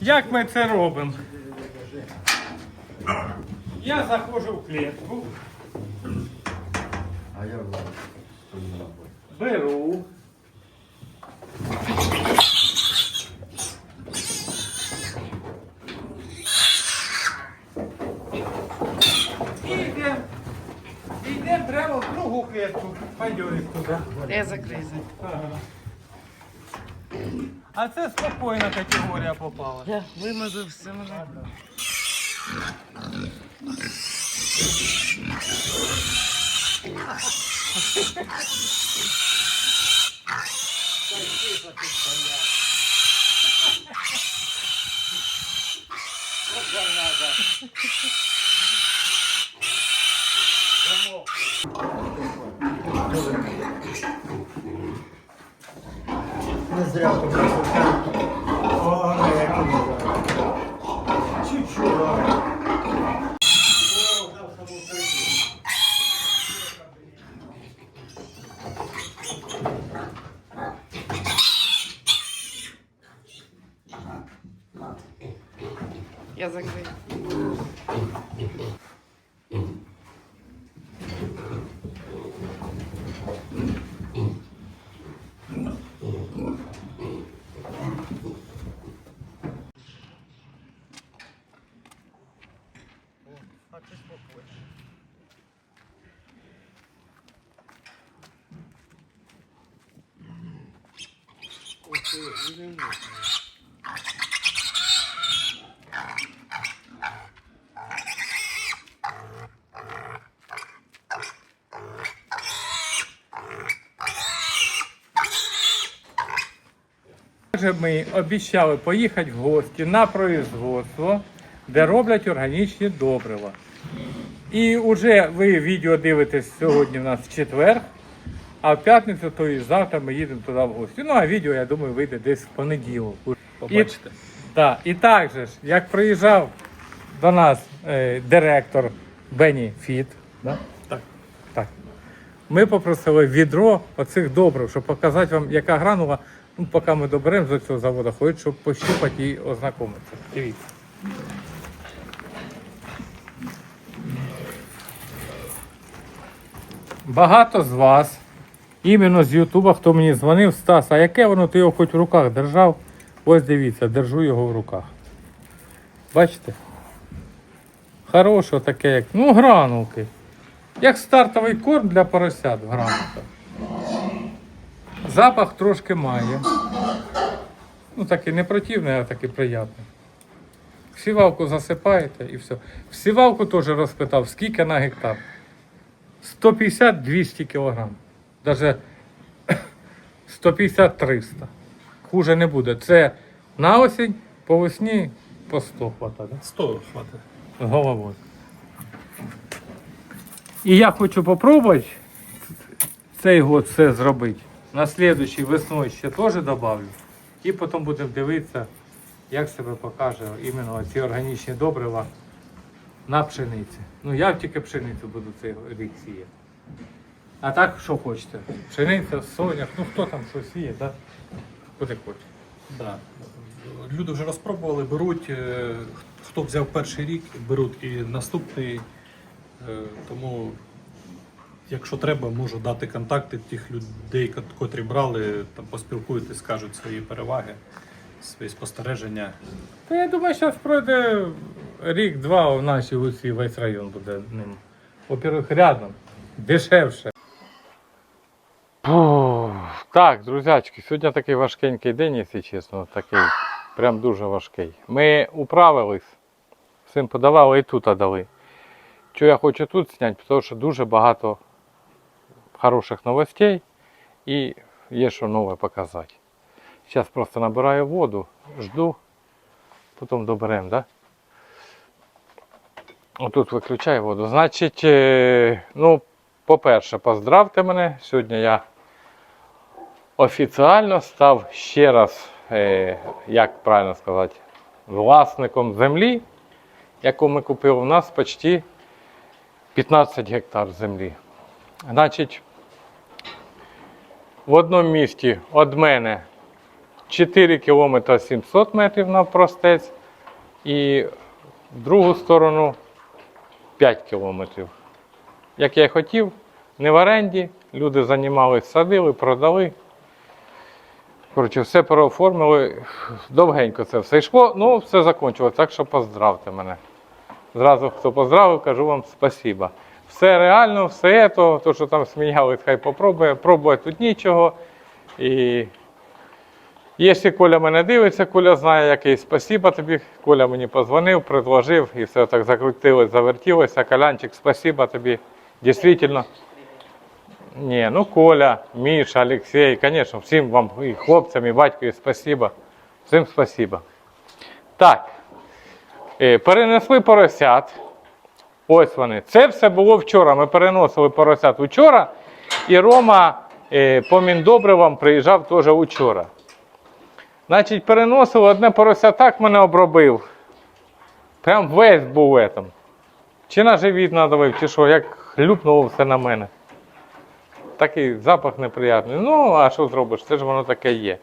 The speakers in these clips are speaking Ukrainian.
Як ми це робимо? Я заходжу в клітку, А я беру. І йдемо. Йдемо прямо в другу клітку. Пойдем туди. Я закризу. Ага. А це спокійна категорія попала. Я вимазав все мене. Не зря тобі Чуть-чуть. Я закрию. Вже ми обіцяли поїхати в гості на производство, де роблять органічні добрива. І вже ви відео дивитесь сьогодні в нас в четвер, а в п'ятницю, то і завтра ми їдемо туди в гості. Ну а відео, я думаю, вийде десь в понеділок. Побачите. І, да, і так же ж, як приїжджав до нас е, директор Бенні Фіт, да? Так. Так. Ми попросили відро оцих добрив, щоб показати вам, яка гранула. Ну, поки ми доберемо до цього заводу, хоч щоб пощупати і ознакомитися. Дивіться. Багато з вас, іменно з Ютуба, хто мені дзвонив, Стас, а яке воно ти його хоч в руках держав? Ось дивіться, держу його в руках. Бачите? Хороше таке, як. Ну, гранулки. Як стартовий корм для поросят в гранулках. Запах трошки має. Ну, такий не противний, а такий приємний. В сівалку засипаєте і все. В сівалку теж розпитав, скільки на гектар. 150-200 кілограм. Даже 150-300. Хуже не буде. Це на осінь, по весні по 100 хватає. 100 хватить. головою. І я хочу попробувати цей год все зробити. На слідуючий весною ще теж добавлю. І потім будемо дивитися, як себе покаже іменно ці органічні добрива на пшениці. Ну я тільки пшеницю буду цей рік сіяти. А так що хочете? Пшениця, соняк, ну хто там що сіє, так? Куди хоче. Да. Люди вже розпробували, беруть, е, хто взяв перший рік, беруть і наступний. Е, Тому, якщо треба, можу дати контакти тих людей, кот- котрі брали, там поспілкуєтесь, скажуть свої переваги, свої спостереження. Та я думаю, зараз пройде рік-два в нашій Луці весь район буде ним. Во-первых, рядом, дешевше. Так, друзячки, сьогодні такий важкенький день, якщо чесно, такий прям дуже важкий. Ми управились, всім подавали і тут дали. Що я хочу тут зняти, тому що дуже багато хороших новостей і є що нове показати. Зараз просто набираю воду, жду, потім доберемо, да? Отут виключаю воду. Значить, е, ну, по-перше, поздравте мене. Сьогодні я офіціально став ще раз, е, як правильно сказати, власником землі, яку ми купили. У нас почти 15 гектар землі. Значить, в одному місті від мене 4 кілометри 700 метрів навпростець і в другу сторону 5 кілометрів. Як я й хотів, не в оренді, люди займалися, садили, продали. Коротше, все переоформили. Довгенько це все йшло, ну все закінчилось, так що поздравте мене. Зразу, хто поздравив, кажу вам спасіба. Все реально, все то, то що там сміялись, хай попробує. Пробувати тут нічого. І якщо Коля мене дивиться, Коля знає, який спасіба тобі. Коля мені позвонив, предложив, і все так закрутилось, завертілося. Колянчик, спасіба тобі. Дійсно. Ні, ну Коля, Міша, Олексій, звісно, всім вам, і хлопцям, і батькові спасіба. Всім спасіба. Так. Е, Перенесли поросят. Ось вони. Це все було вчора. Ми переносили поросят вчора. І Рома е, по міндобривам приїжджав теж вчора. Значить, переносили одне порося так мене обробив. Прям весь був в. Чи на живіт надавив, чи що, як хлюпнуло все на мене. Такий запах неприятний. Ну, а що зробиш? Це ж воно таке є.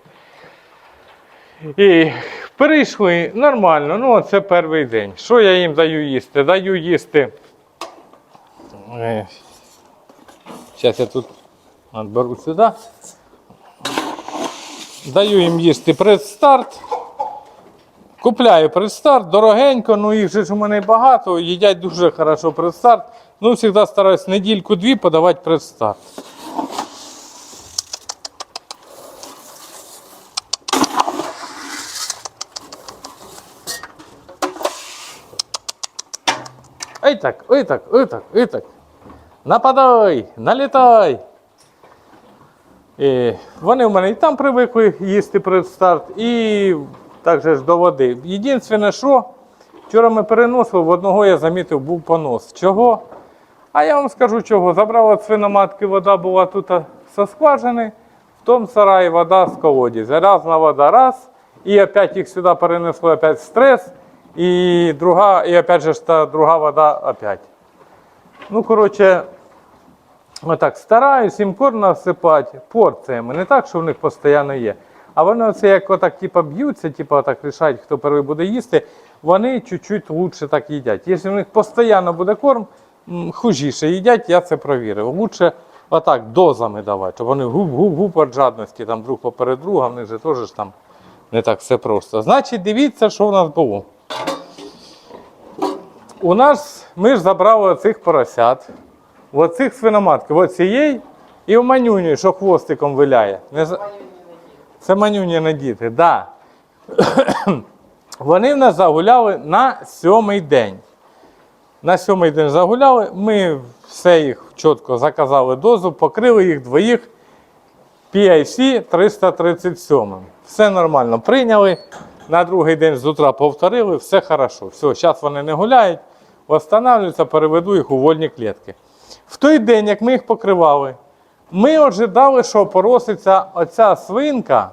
І перейшли нормально. Ну, це перший день. Що я їм даю їсти? Даю їсти. Зараз я тут беру сюди. Даю їм їсти предстарт. Купляю предстарт, дорогенько, ну їх же ж у мене багато, їдять дуже хорошо предстарт. Ну, завжди стараюсь недільку-дві подавати предстарт. Ой так, ой так, ой так, ой так. Нападай, налітай. І вони в мене і там привикли їсти предстарт, і також до води. Єдине, що вчора ми переносили, в одного я замітив, був понос. Чого? А я вам скажу чого. Забрала свиноматки, вода була тут со скважини, в тому сараї вода з колодязя. Разна вода, раз. І опять їх сюди перенесли, опять стрес. І друга, і опять же та друга вода опять. Ну, коротше, отак стараюсь їм корм насипати порціями. Не так, що в них постійно є. А вони оце як отак типу, б'ються, типу, отак рішають, хто перший буде їсти, вони чуть-чуть лучше так їдять. Якщо в них постійно буде корм, хужіше їдять, я це провірив. Лучше отак дозами давати, щоб вони губ-губ-губ від жадності, там друг поперед друга, в них же теж там не так все просто. Значить, дивіться, що в нас було. У нас ми ж забрали оцих поросят, оцих свиноматків, оцієї і в манюні, що хвостиком виляє. Не Це манюні діти, так. Да. Вони в нас загуляли на сьомий день. На сьомий день загуляли, ми все їх чітко заказали дозу, покрили їх двоїх PIC 337. Все нормально прийняли. На другий день з утра повторили, все хорошо. Все, зараз вони не гуляють, встановлюються, переведу їх у вольні клітки. В той день, як ми їх покривали, ми ожидали, що пороситься оця свинка.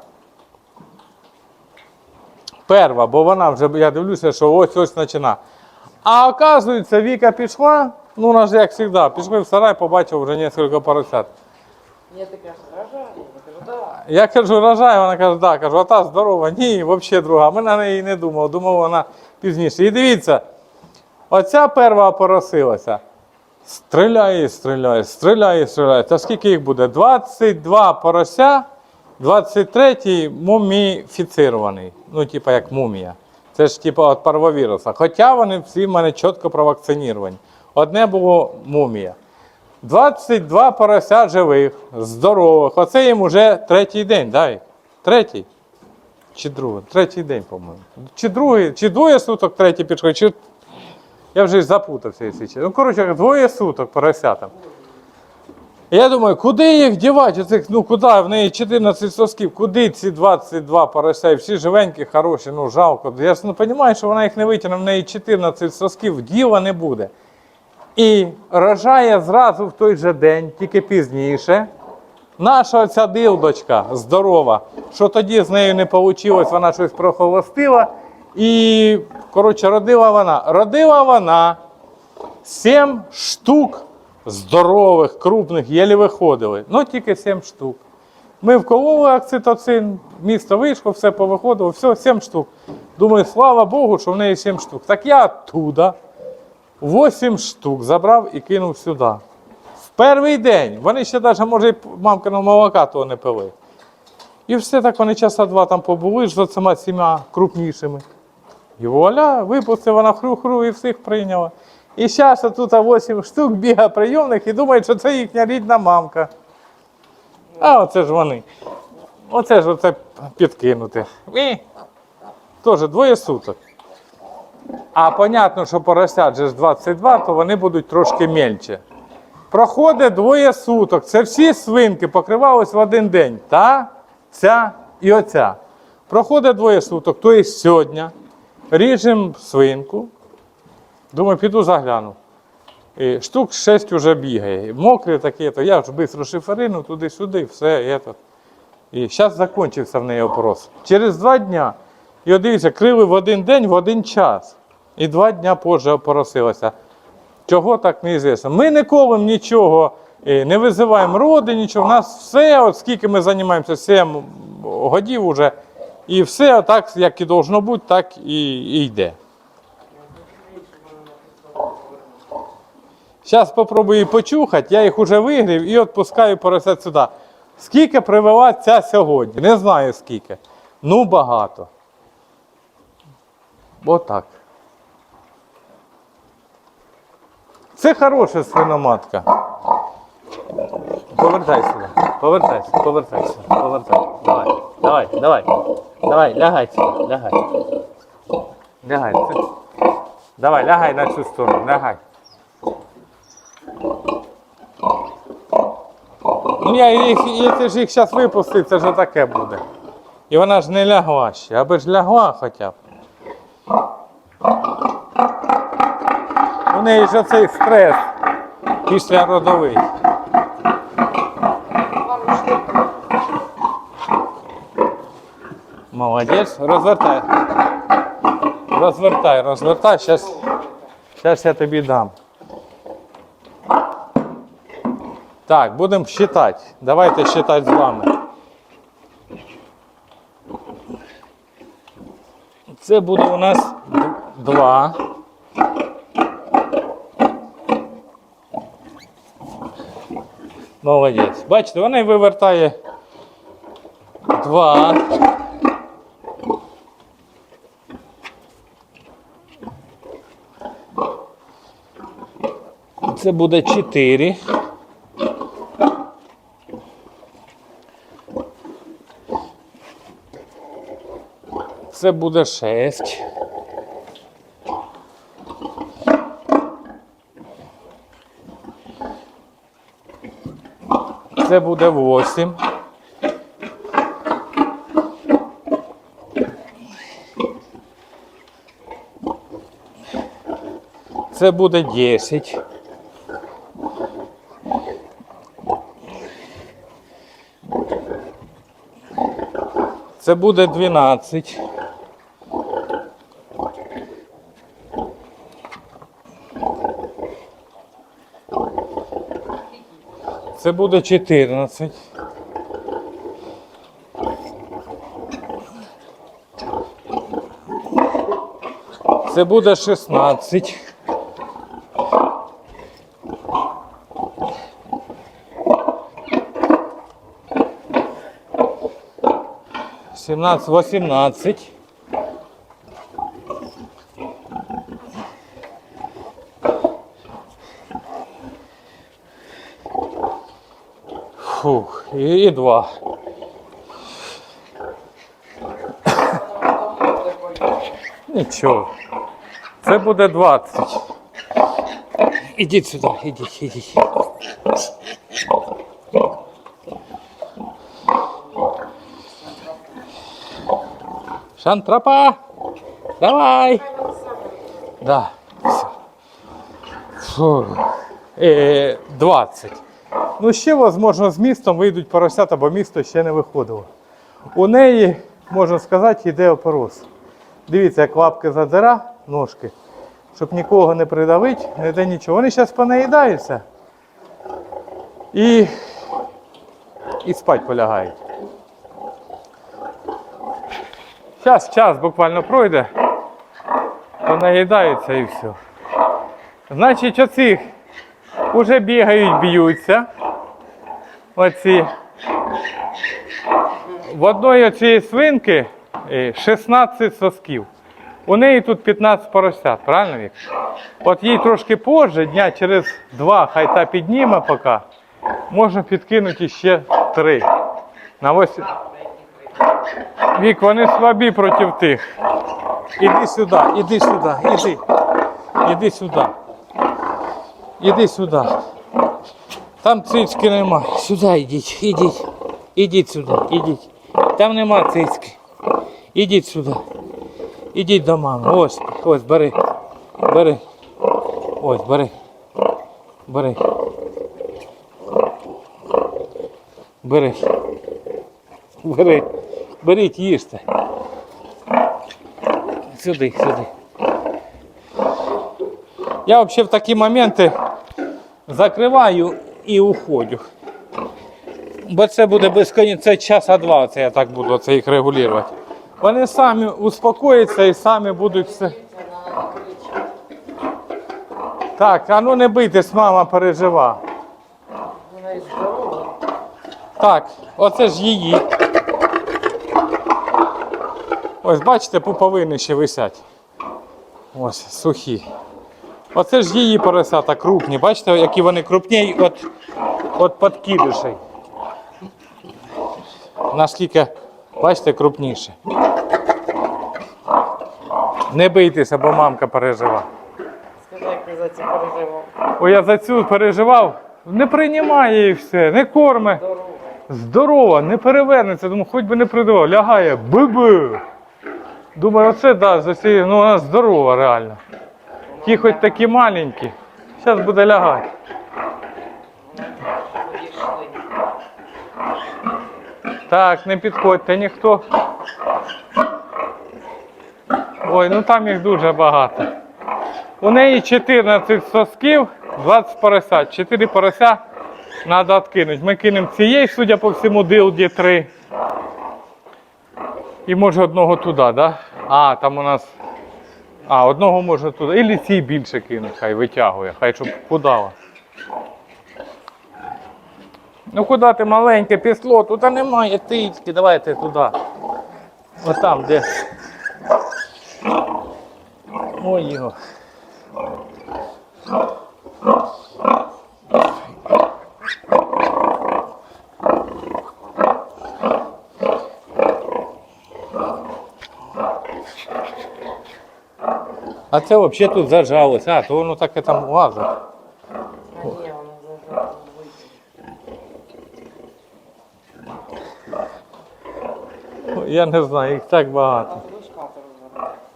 Перва, бо вона вже, я дивлюся, що ось ось почина. А оказується, Віка пішла, ну вона ж як завжди, пішли в сарай, побачив вже кілька поросят. Я така рожаю, я кажу, да. Я кажу, рожай, вона каже, да, кажу, а та здорова, ні, взагалі друга. Ми на неї не думали, думав, вона пізніше. І дивіться, оця перва поросилася. Стріляє, стріляє, стріляє, стріляє. Та скільки їх буде? 22 порося, 23-й муміфіцирований. Ну, типа як мумія. Це ж типа від парвовіруса. Хоча вони всі в мене чітко провакциніровані. Одне було мумія. 22 порося живих, здорових. Оце їм уже третій день, дай. Третій. Чи другий? Третій день, по-моєму. Чи другий, чи двоє суток третій пішов, чи. Я вже запутався, якщо чесно. Ну, коротше, двоє суток поросятам. Я думаю, куди їх дівати? Оцих, ну куди? В неї 14 сосків, куди ці 22 порося? І всі живенькі, хороші, ну жалко. Я ж ну, розумію, що вона їх не витягне, в неї 14 сосків, діла не буде. І рожає зразу в той же день, тільки пізніше. Наша оця дилдочка здорова, що тоді з нею не вийшло, вона щось прохолостила. І, коротше, родила вона. Родила вона 7 штук здорових, крупних, єлі виходили. Ну, тільки 7 штук. Ми вкололи окситоцин, місто вийшло, все повиходило, все, 7 штук. Думаю, слава Богу, що в неї 7 штук. Так я оттуда 8 штук забрав і кинув сюди. В перший день. Вони ще навіть, може, мамкиного молока того не пили. І все так вони часа два там побули ж за цими сіма крупнішими. І вуаля, випустив вона хру-хру і всіх прийняла. І зараз тут 8 штук бігає прийомних і думають, що це їхня рідна мамка. А оце ж вони. Оце ж оце підкинути. І теж двоє суток. А понятно, що поросят же ж 22, то вони будуть трошки мельче. Проходить двоє суток. Це всі свинки покривались в один день. Та, ця і оця. Проходить двоє суток, то є сьогодні. Ріжемо свинку. Думаю, піду загляну. І штук 6 вже бігає. Мокрі такі, то я ж швидко шиферину туди-сюди, все. Это. І зараз закінчився в неї опрос. Через два дня. І от дивіться, крили в один день, в один час. І два дня позже опоросилася. Чого так неізвісно. Ми не колем нічого, не визиваємо роди, нічого. У нас все, от скільки ми займаємося, 7 годів уже. І все так, як і должно бути, так і, і йде. Зараз спробую почухати, я їх уже вигрів і відпускаю поросят сюди. Скільки привела ця сьогодні? Не знаю скільки. Ну багато. Отак. Це хороша свиноматка. Повертай сюди. Повертайся, повертайся, повертайся. Давай, давай, давай. Давай, лягай лягай. Лягай. Давай, лягай на цю сторону, лягай. Ну я їх, якщо ж їх зараз випустити, це ж таке буде. І вона ж не лягла ще, аби ж лягла хоча б. У неї ж оцей стрес після родовий. Молодець, розвертай. Розвертай, розвертай, зараз, зараз я тобі дам. Так, будемо считати. Давайте считати з вами. Це буде у нас два. Молодець. Бачите, вона вивертає два. Це буде чотири. Це буде 6. Це буде 8. Це буде 10. Це буде 12. Це буде 14. Це буде 16. Сімнадцять, восемнадцять. Фух, і, і два. Нічого. Це буде 20. Ідіть сюди, ідіть, ідіть. Шантрапа! Давай! Да. Фу. Е, 20. Ну, ще, можливо, з містом вийдуть поросята, бо місто ще не виходило. У неї, можна сказати, йде опорос. Дивіться, як лапки задира, ножки, щоб нікого не придавити, не йде нічого. Вони зараз понаїдаються і, і спать полягають. Зараз час буквально пройде, понаїдаються і все. Значить, оці вже бігають, б'ються. Оці. В одної цієї свинки е, 16 сосків. У неї тут 15 поросят, правильно Вік? От їй трошки позже, дня через два, хай та підніме поки, можна підкинути ще три. На ось... Вік, вони слабі проти тих. Іди сюди, іди сюди, іди. Іди сюди. Іди сюди. Там цицьки нема. Сюди йдіть, ідіть. Ідіть сюди, ідіть. Там нема цицьки. Ідіть сюди. Ідіть до мами. Ось, ось, бери. Бери. Ось, бери. Бери. Бери. Бери. Беріть, їжте. Сюди, сюди. Я взагалі в такі моменти закриваю і уходжу. Бо це буде безконечно, це часа два, це я так буду це їх регулювати. Вони самі успокояться і самі будуть все. Так, а ну не бийтесь, мама пережива. Вона і здорова. Так, оце ж її. Ось бачите, пуповини ще висять. Ось, сухі. Оце ж її поросята крупні. Бачите, які вони крупні от, от подкидишей. Наскільки, бачите, крупніше. Не бийтеся, бо мамка пережива. Скажи, як ти за це переживав. О, я за цю переживав. Не приймає її все, не корме. Здорова. Не перевернеться, думаю, хоч би не придавав. Лягає, биби. Думаю, оце да, за ці, ну вона здорова реально. Ті хоч такі маленькі. Зараз буде лягати. Так, не підходьте ніхто. Ой, ну там їх дуже багато. У неї 14 сосків, 20 поросят. 4 порося треба відкинути. Ми кинемо цієї, судя по всьому, дилді 3. І може одного туди, да? А, там у нас. А, одного може туди. Ілі цій більше кинуть, хай витягує, хай щоб подала. Ну куди ти маленьке післо? Тут немає тички, давайте туди. Отам де. Ой його. А це взагалі тут зажалось. А, то воно таке там лазить. А ні, вона зажала вийти. Я не знаю, їх так багато.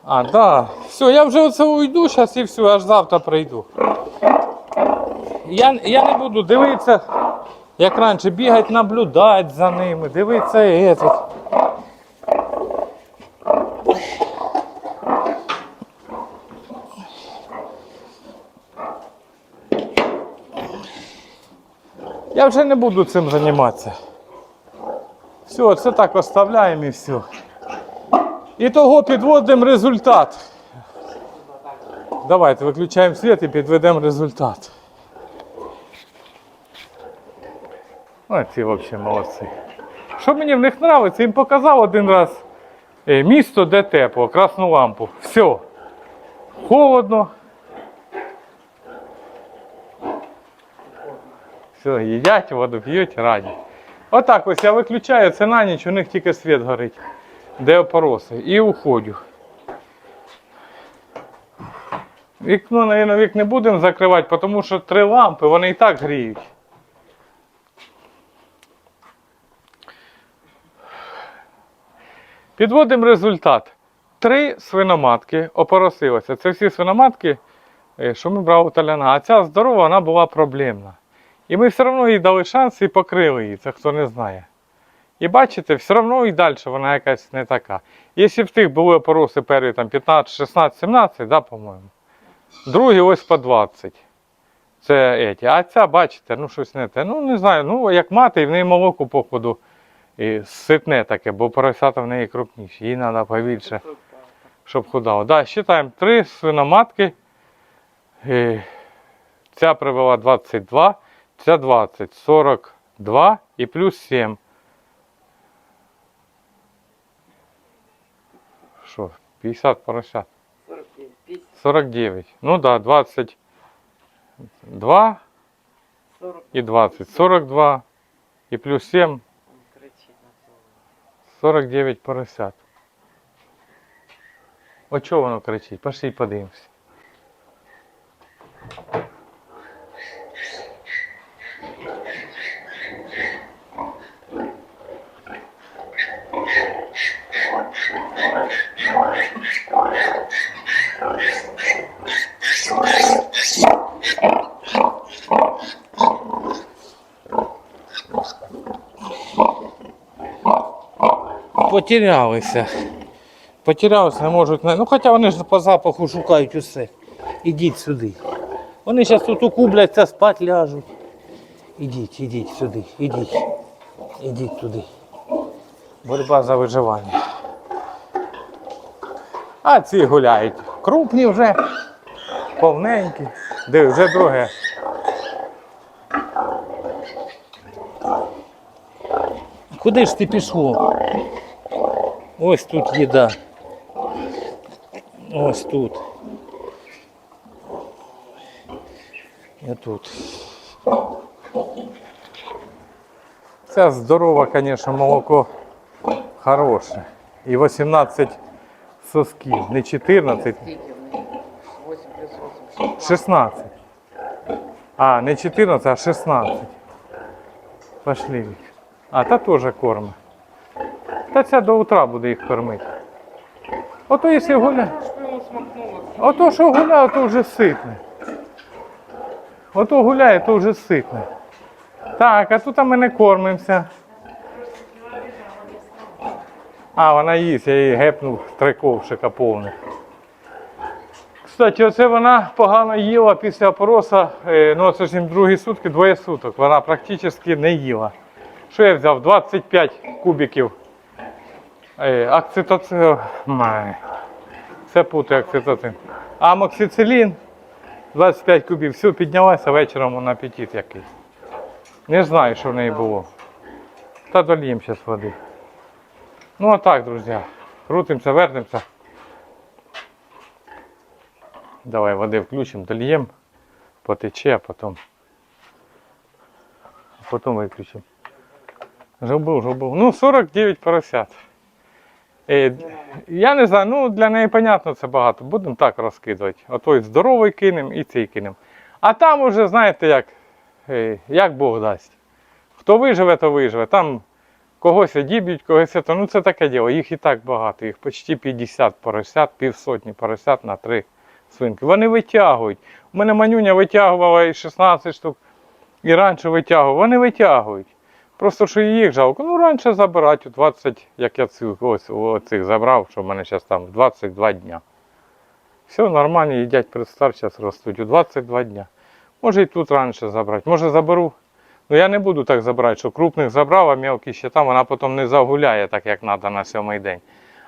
А, да. Все, я вже оце уйду зараз і все, аж завтра прийду. Я, я не буду дивитися, як раніше, бігати, наблюдати за ними, дивитися этот. Я вже не буду цим займатися. Все, це так оставляємо і все. І того підводимо результат. Давайте виключаємо світ і підведемо результат. Ось ці взагалі молодці. Що мені в них подобається, їм показав один раз е, місто, де тепло, красну лампу. Все. Холодно. Все, їдять, воду п'ють, раді. Отак ось я виключаю, це на ніч, у них тільки світ горить де опороси, і уходю. Вікно, мабуть, вік не будемо закривати, тому що три лампи, вони і так гріють. Підводимо результат. Три свиноматки опоросилися. Це всі свиноматки, е, що ми брали у Таляна. А ця здорова, вона була проблемна. І ми все одно їй дали шанс і покрили її, це хто не знає. І бачите, все одно і далі вона якась не така. Якщо в тих були опороси перві там 15, 16, 17, да, по-моєму. Другі ось по 20. Це еті. А ця, бачите, ну щось не те. Ну, не знаю, ну як мати, і в неї молоко, походу, І ситне таке, бо поросята в неї крупніші. Їй треба побільше, щоб худало. Да, считаємо три свиноматки. Е, Ця привела 22, ця 20, 42 і плюс 7. Що, 50 поросят? 49, 50, 49. Ну да, 22 40. і 20. 42 і плюс 7, Он кричить на цьому. 49 поросят. О чого воно кричить? Пошли подивимося. Потерялися. Потерялися, не можуть. Ну хоча вони ж по запаху шукають усе. Ідіть сюди. Вони зараз тут укубляться, спать ляжуть. Ідіть, ідіть сюди, ідіть. Ідіть туди. Боротьба за виживання. А ці гуляють. Крупні вже, повненькі. Диви, вже друге. Куди ж ти пішло? Ось тут їда. Ось тут. І тут. Це здорове, звісно, молоко хороше. І 18 сосків, не 14, Скільки в них? 8 плюс 8, 16. А, не 14, а 16. Пошли. А, та теж корма. Та ця до утра буде їх кормити. Ото якщо гуляє. Ото що гуляє, то вже ситне. Ото гуляє, то вже ситне. Так, а тут ми не кормимося. А, вона їсть, я її гепнув три ковшика повних. Кстати, оце вона погано їла після опороса, е, ну це ж їм другі сутки, двоє суток. Вона практично не їла. Що я взяв? 25 кубиків акцитоцин. Май. Це путає акцитоцин. Амоксицилін 25 кубів. Все, піднялася вечором вона апетит якийсь. Не знаю, що в неї було. Та дольємо зараз води. Ну а так, друзі. Крутимося, вертимося. Давай води включимо, дольємо, потече, а потім. Потім виключимо. Жобув, жобув. Ну, 49 поросят. Е, я не знаю, ну для неї, понятно, це багато. Будемо так розкидувати. Отой здоровий кинемо і цей кинемо. А там уже, знаєте, як, е, як Бог дасть. Хто виживе, то виживе. Там когось одіб'ють, когось це. Ну це таке діло. Їх і так багато. Їх почти 50 поросят, півсотні поросят на три свинки. Вони витягують. У мене манюня витягувала і 16 штук, і раніше витягувала. Вони витягують. Просто що їх жалко. Ну, раніше забирати у 20, як я цих, ось оцих забрав, що в мене зараз там 22 дня. Все нормально, їдять представ, зараз ростуть у 22 дня. Може і тут раніше забрати. Може заберу. Ну я не буду так забирати, що крупних забрав, а мелкі ще там, вона потім не загуляє так, як треба на сьомий день.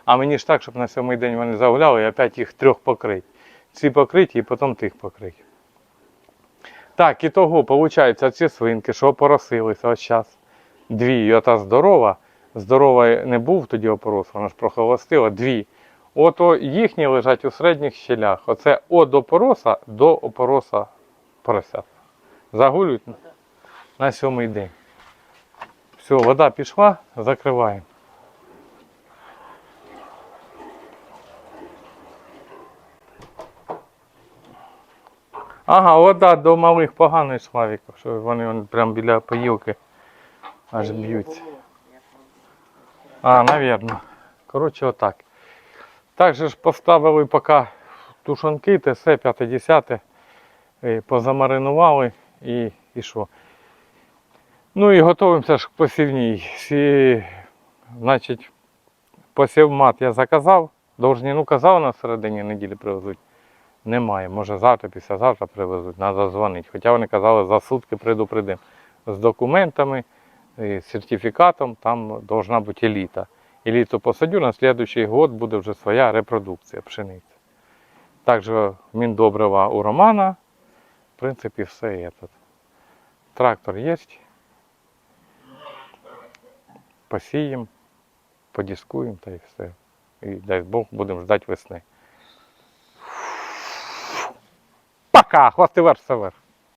А мені ж так, щоб на сьомий день вони загуляли, і опять їх трьох покрити. Ці покриті і потім тих покрити. Так, і того, виходить, ці свинки, що поросилися ось зараз. Дві, і ота здорова. Здорова не був тоді опорос, вона ж прохолостила. Дві. Ото їхні лежать у середніх щелях. Оце від опороса до опороса поросят. Загулюють на сьомий день. Все, вода пішла, закриваємо. Ага, вода до малих погано йшла, Віка, що вони вон прямо біля поїлки аж б'ються. А, навірно. Коротше, отак. Так же ж поставили поки тушонки, ТС 50 е, позамаринували і, і що. Ну і готуємося ж к посівній. Сі, значить, посівмат я заказав. Довжні, ну казав на середині неділі привезуть. Немає. Може завтра, післязавтра привезуть, треба дзвонити. Хоча вони казали, за сутки предупредимо. З документами, і сертифікатом, там должна бути еліта. Еліту посадю, на следующий год буде вже своя репродукція пшениці. Також міндобрива у Романа. В принципі, все є. Трактор є. Посіємо, подіскуємо та і все. І дай Бог будемо ждати весни. Пока! Хвости вверх, все вверх.